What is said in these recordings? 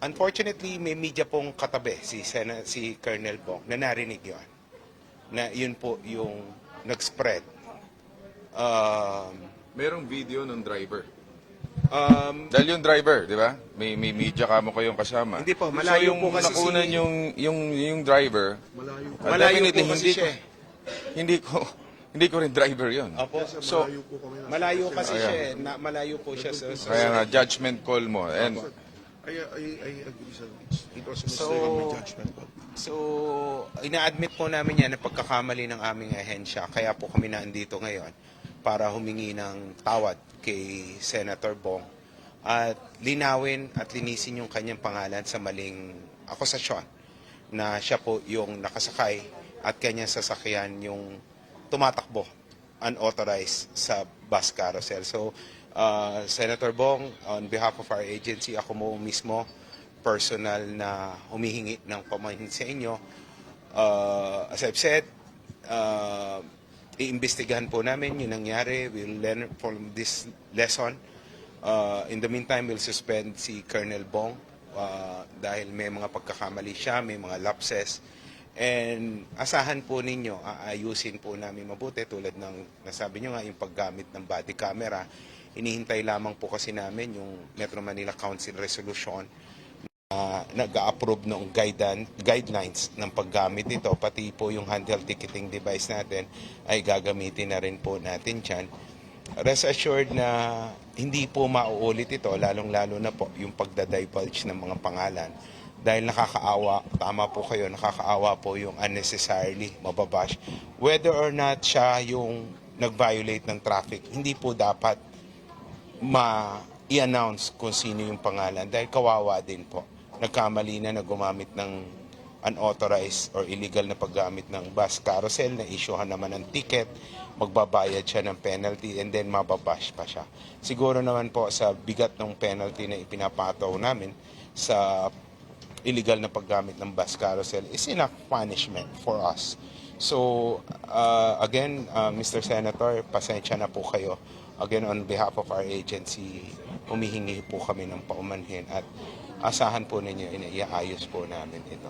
unfortunately, may media pong katabi, si, Sena, si Colonel Bong, na narinig yun. Na yun po yung nag-spread. Um, Merong video ng driver. um, Dahil yung driver, di ba? May, may media ka mo kayong kasama. Hindi po, malayo so, yung po kasi nakunan si- yung, yung, yung driver, uh, malayo definitely, po kasi hindi siya. ko, hindi ko, hindi ko rin driver yon. Opo. So, Malayo kasi Ayan. siya. eh. Na, malayo po siya sa... sa kaya nga, judgment call mo. And, I, I, I agree sir. It's, it was a mistake So- on my judgment. But So, ina-admit po namin yan na pagkakamali ng aming ahensya. Kaya po kami nandito ngayon para humingi ng tawad kay Senator Bong at linawin at linisin yung kanyang pangalan sa maling akusasyon na siya po yung nakasakay at kanyang sasakyan yung tumatakbo unauthorized sa bus carousel. So, uh, Senator Bong, on behalf of our agency, ako mo mismo personal na humihingi ng pamahin sa inyo. Uh, as I've said, uh, iimbestigahan po namin yung nangyari. We'll learn from this lesson. Uh, in the meantime, we'll suspend si Colonel Bong uh, dahil may mga pagkakamali siya, may mga lapses. And asahan po ninyo, aayusin po namin mabuti tulad ng nasabi nyo nga yung paggamit ng body camera. Inihintay lamang po kasi namin yung Metro Manila Council resolution uh, nag-approve ng guidan, guidelines ng paggamit nito, pati po yung handheld ticketing device natin ay gagamitin na rin po natin dyan. Rest assured na hindi po mauulit ito, lalong-lalo na po yung pagdadivulge ng mga pangalan. Dahil nakakaawa, tama po kayo, nakakaawa po yung unnecessarily mababash. Whether or not siya yung nag-violate ng traffic, hindi po dapat ma-i-announce kung sino yung pangalan dahil kawawa din po. Nagkamali na na gumamit ng unauthorized or illegal na paggamit ng bus carousel na issuehan naman ng ticket, magbabayad siya ng penalty and then mababash pa siya. Siguro naman po sa bigat ng penalty na ipinapataw namin sa illegal na paggamit ng bus carousel is enough punishment for us. So, uh, again, uh, Mr. Senator, pasensya na po kayo. Again, on behalf of our agency, humihingi po kami ng paumanhin at asahan po ninyo, iniayos po namin ito.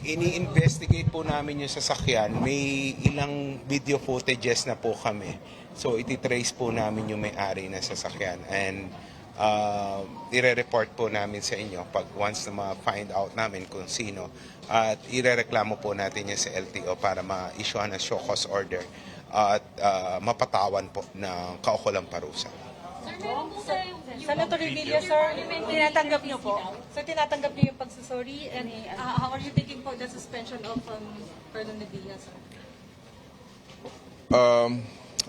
Ini-investigate po namin yung sasakyan. May ilang video footages na po kami. So, ititrace po namin yung may-ari ng sasakyan. And uh, ire-report po namin sa inyo pag once na ma-find out namin kung sino. At ire-reklamo po natin yan sa LTO para ma-issue ng show cause order at uh, mapatawan po ng kaukulang parusa. Senator Revilla, sir, tinatanggap niyo po? Sir, tinatanggap niyo yung pagsusori and uh, how are you taking po the suspension of um, Colonel Revilla, sir? um,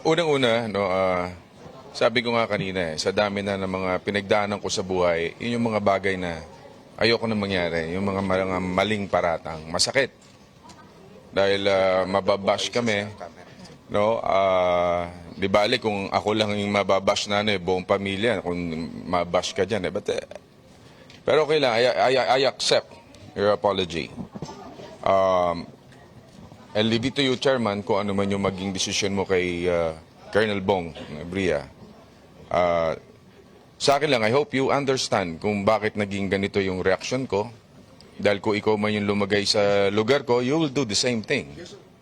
unang-una, no, ah, sabi ko nga kanina, eh, sa dami na ng mga pinagdaanan ko sa buhay, yun yung mga bagay na ayoko na mangyari. Yung mga, mga maling paratang. Masakit. Dahil ah, mababash kami. No, ah, di bali kung ako lang yung mababash na ano, eh, buong pamilya, kung mabash ka dyan. Eh. But, eh, pero okay lang, I, I, I accept your apology. Um, I'll leave it to you, Chairman, kung ano man yung maging desisyon mo kay uh, Colonel Bong ng Bria. Uh, sa akin lang, I hope you understand kung bakit naging ganito yung reaction ko. Dahil kung ikaw man yung lumagay sa lugar ko, you will do the same thing.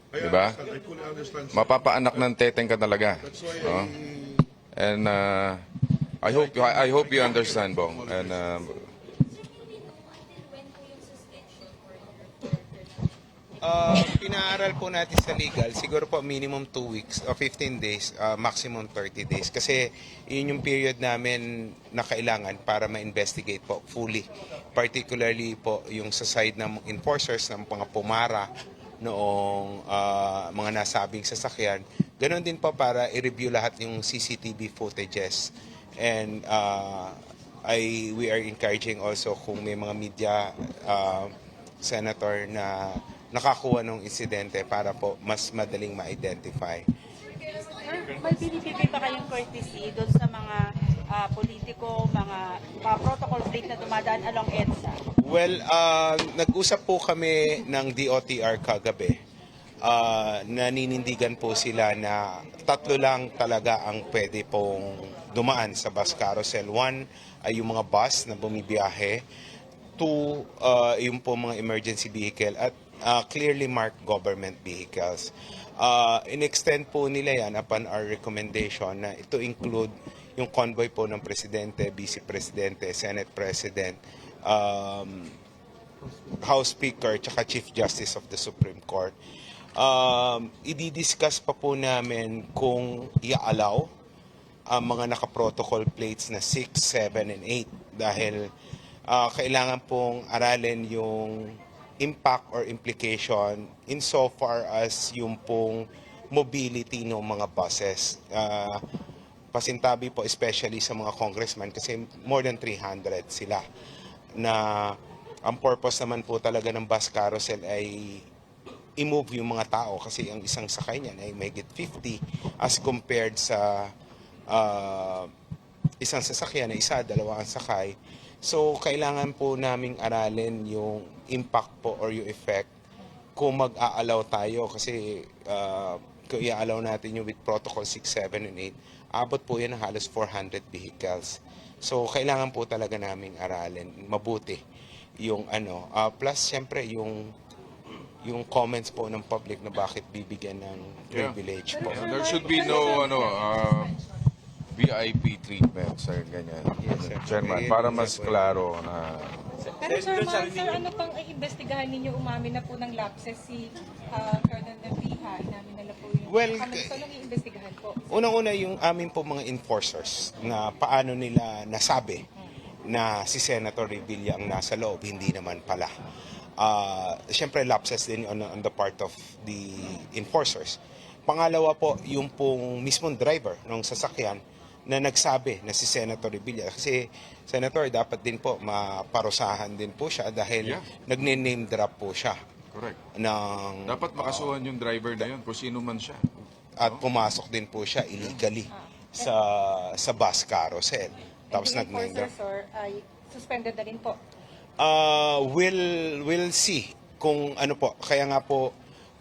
I Diba? understand. I fully understand. sir. Mapapaanak ng teteng ka talaga. I, And uh, I hope I, I hope you understand, Bong. And uh, Uh, pinaaral po natin sa legal, siguro po minimum 2 weeks o 15 days, uh, maximum 30 days. Kasi yun yung period namin na kailangan para ma-investigate po fully. Particularly po yung sa side ng enforcers ng mga pumara noong uh, mga nasabing sasakyan. Ganon din po para i-review lahat yung CCTV footages. And uh, I, we are encouraging also kung may mga media uh, senator na nakakuha ng insidente para po mas madaling ma-identify. May binibigay ba kayong courtesy doon sa mga ah, politiko, mga, mga protocol break na dumadaan along EDSA? Well, uh, nag-usap po kami ng DOTR kagabi. Uh, naninindigan po sila na tatlo lang talaga ang pwede pong dumaan sa bus carousel. One ay yung mga bus na bumibiyahe. Two, uh, yung po mga emergency vehicle at uh, clearly marked government vehicles. Uh, in-extend po nila yan upon our recommendation na ito include yung convoy po ng Presidente, Vice Presidente, Senate President, um, House Speaker, tsaka Chief Justice of the Supreme Court. Um, ididiscuss pa po namin kung i-allow ang mga naka-protocol plates na 6, 7, and 8 dahil ah, kailangan pong aralin yung impact or implication insofar as yung pong mobility ng mga buses. Ah, pasintabi po especially sa mga congressman kasi more than 300 sila na ang purpose naman po talaga ng bus carousel ay i-move yung mga tao kasi ang isang sakay niyan ay may 50 as compared sa ah, isang sasakyan na isa, dalawa ang sakay. So, kailangan po naming aralin yung impact po or yung effect kung mag-aalaw tayo kasi ah, kung i-allow natin yung with protocol 6, 7, and 8, abot po yan halos 400 vehicles. So, kailangan po talaga naming aralin mabuti yung ano. Ah, plus, syempre, yung yung comments po ng public na bakit bibigyan ng Yeah. privilege po. Yeah, there should be no ano uh, VIP treatment sa ganyan. Yes, sir. Chairman, para mas klaro na Pero sir, ma'am, sir, ano pang iimbestigahan ninyo? Umamin na po ng lapses si uh, Colonel Naviha. Inamin nila po yung... Well, ano, so, anong iimbestigahan po? Unang-una yung amin po mga enforcers na paano nila nasabi na si Senator Revilla ang nasa loob, hindi naman pala. Ah, Siyempre, lapses din on, on the part of the enforcers. Pangalawa po, yung pong mismong driver ng sasakyan na nagsabi na si Senator Revilla. Kasi, Senator, dapat din po maparusahan din po siya dahil Yeah. nagne-name drop po siya correct. ng Dapat makasuhan yung driver na yun kung sino man siya. at pumasok din po siya illegally sa sa bus carousel. Tapos And the nag enforcer, sir, ay suspended na rin po. uh, we'll we'll see kung ano po. Kaya nga po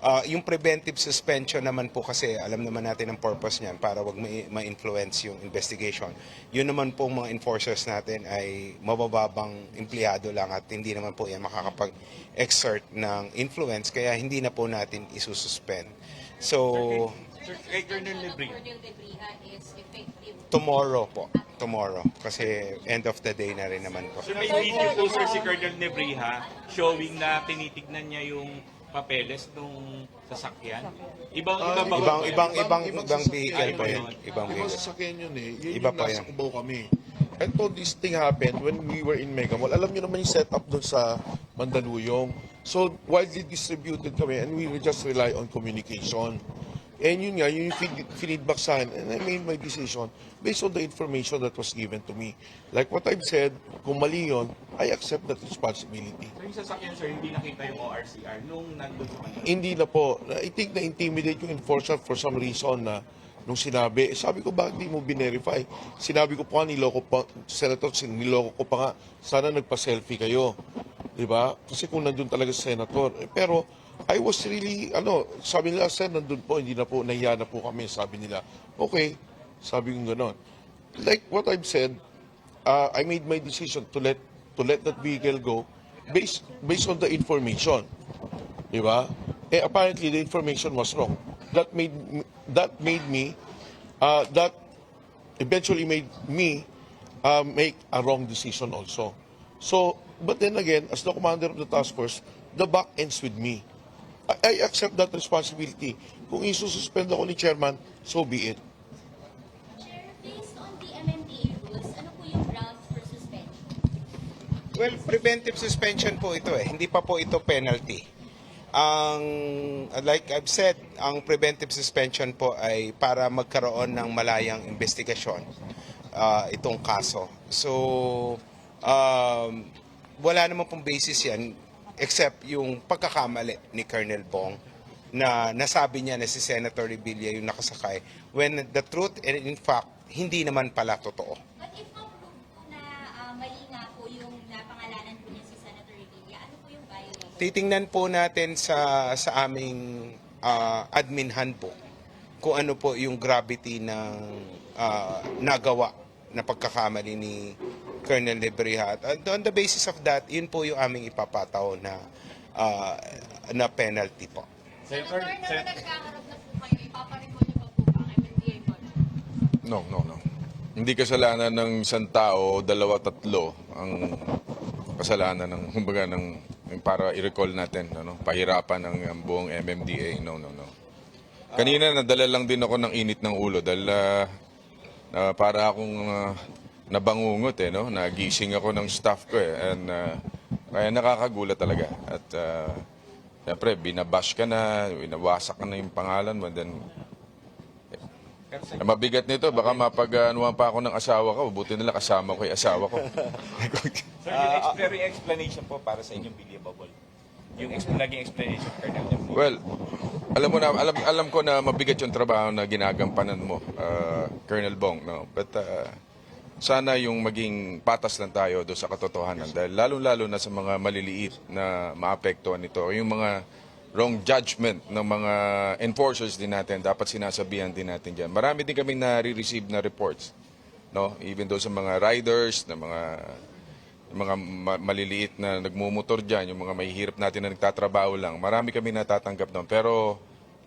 uh, yung preventive suspension naman po kasi alam naman natin ang purpose niyan para wag ma- ma-influence yung investigation. Yun naman po mga enforcers natin ay mabababang empleyado lang at hindi naman po yan makakapag-exert ng influence kaya hindi na po natin isususpend. So, Sir, kay Colonel Lebri, Colonel Debriha is effective. Tomorrow po. Tomorrow. Kasi end of the day na rin naman po. sir, may video po sir si Colonel Nebriha showing na tinitignan niya yung papeles nung sasakyan. Ibang iba ba? Ibang, ibang, ibang, Ibang ibang vehicle po yun. Ibang Ibang vehicle. sasakyan yun eh. Yun Iba yung pa nasa yun. Cubao kami. And all this thing happened when we were in Mega Mall. Alam nyo naman yung setup doon sa Mandaluyong. So, widely distributed kami and we will just rely on communication. And yun nga, yun yung feed- feedback sa akin. And I made my decision based on the information that was given to me. Like what I've said, kung mali yun, I accept that responsibility. Sir, yung sasakyan sir, hindi nakita yung ORCR nung nandun pa. Hindi na po. I think na-intimidate yung enforcer for some reason na nung sinabi, eh, sabi ko, bakit di mo binerify? Sinabi ko pa, niloko pa, Senator, niloko ko pa nga, sana nagpa-selfie kayo. Di ba? Kasi kung nandun talaga si Senator. Eh, pero, I was really, ano, sabi nila, Sir, nandun po, hindi na po, nahiya na po kami. Sabi nila, okay. Sabi ko gano'n. Like what I've said, uh, I made my decision to let to let that vehicle go based based on the information. Di ba? Eh, apparently, the information was wrong. That made, that made me, uh, that eventually made me uh, make a wrong decision also. So, but then again, as the commander of the task force, the buck ends with me. I, I accept that responsibility. Kung isususpend ako ni chairman, so be it. Chair, based on the MMDA rules, ano po yung grounds for suspension? Well, preventive suspension po ito eh. Hindi pa po ito penalty. Ang, like I've said, ang preventive suspension po ay para magkaroon ng malayang investigasyon ah, itong kaso. So, um, wala naman pong basis yan except yung pagkakamali ni Colonel Bong na nasabi niya na si Senator Revilla yung nakasakay when the truth and in fact, hindi naman pala totoo. But if ma-prove po na ah, mali nga po yung napangalanan po niya si Senator Revilla, ano po yung violation? titingnan po natin sa sa aming ah, admin handbook kung ano po yung gravity ng ah, nagawa na pagkakamali ni Colonel Lebriha. At on the basis of that, yun po yung aming ipapataw na ah, na penalty po. Senator, Senator, Sen- na po kayo, ipaparecord niyo pa po ba ang MMDA po? No, no, no. Hindi kasalanan ng isang tao, dalawa, tatlo ang kasalanan ng, kumbaga, ng, para i-recall natin, ano, pahirapan ng um, buong MMDA. No, no, no. Kanina nadala lang din ako ng init ng ulo dahil ah, na para akong ah, nabangungot eh, no? Nagising ako ng staff ko eh. And ah, kaya nakakagulat talaga. At uh, siyempre, binabash ka na, binawasak ka na yung pangalan mo, then ang mabigat nito, baka mapag-anuhan pa ako ng asawa ko. Buti nila kasama ko yung asawa ko. Sir, yung, ex- pero yung explanation po para sa inyong believable. Yung ex- naging explanation, Colonel well, alam mo na, alam, alam ko na mabigat yung trabaho na ginagampanan mo, uh, Colonel Bong, no? But uh, sana yung maging patas lang tayo doon sa katotohanan. Dahil lalo-lalo na sa mga maliliit na maapektuhan nito, yung mga wrong judgment ng mga enforcers din natin, dapat sinasabihan din natin dyan. Marami din kaming nare-receive na reports. No? Even doon sa mga riders, na mga mga ma- maliliit na nagmumotor dyan, yung mga mahihirap natin na nagtatrabaho lang, marami kami natatanggap doon. Pero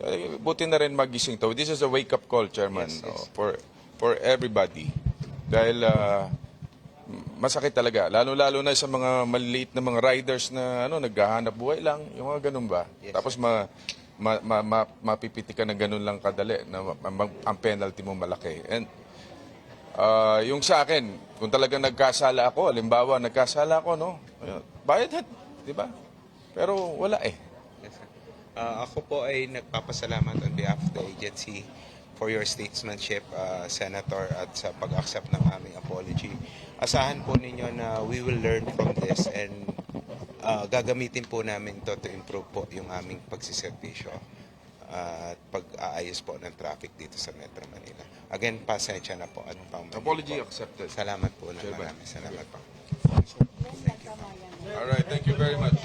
eh, buti na rin magising to. This is a wake-up call, Chairman, no, for for everybody. Dahil ah, masakit talaga. Lalo-lalo na sa mga maliliit na mga riders na ano naghahanap buhay lang, yung mga ganun ba. Tapos ma, ma, ma, ma, mapipiti ka na ganun lang kadali na ma- ma- ang penalty mo malaki. And Ah, yung sa akin, kung talagang nagkasala ako, halimbawa, nagkasala ako, no? Bayad, di ba? Pero wala eh. Yes, sir. Ah, ako po ay nagpapasalamat on behalf of the agency for your statesmanship, ah, Senator, at sa pag-accept ng aming apology. Asahan po ninyo na we will learn from this and ah, gagamitin po namin to to improve po yung aming pagsiservisyo at pag-aayos po ng traffic dito sa Metro Manila. Again, pasensya na po at pamali Apology po. accepted. Salamat po na marami. Salamat po. All right, thank you very much.